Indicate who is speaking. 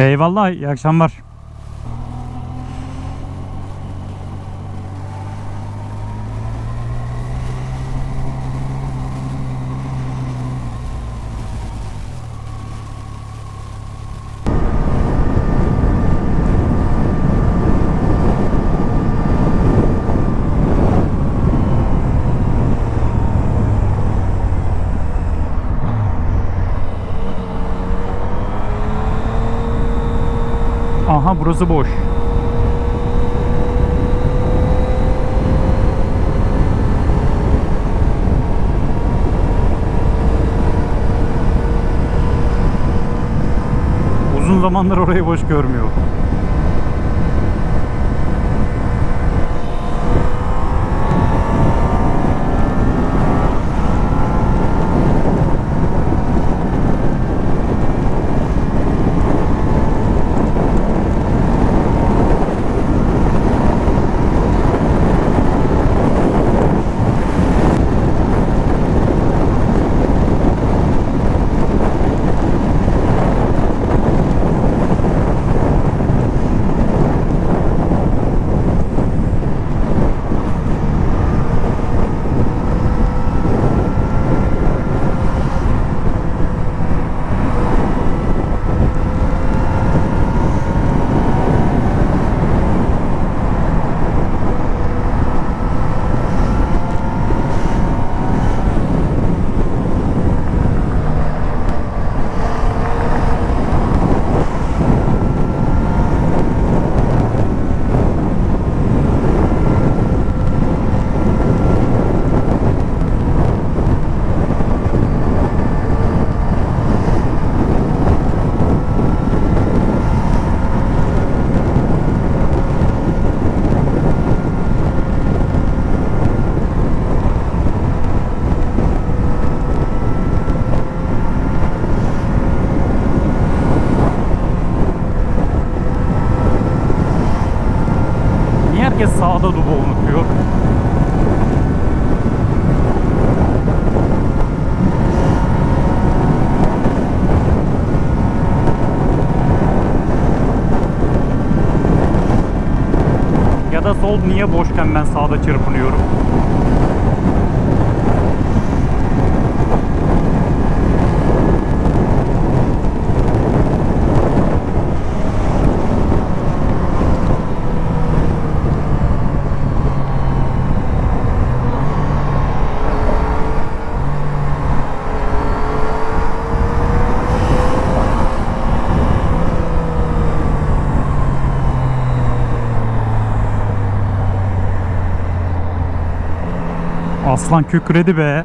Speaker 1: Eyvallah iyi akşamlar. Aha burası boş. Uzun zamandır orayı boş görmüyor. Niye herkes sağda dubu unutuyor? Ya da sol niye boşken ben sağda çırpınıyorum? Aslan kükredi be.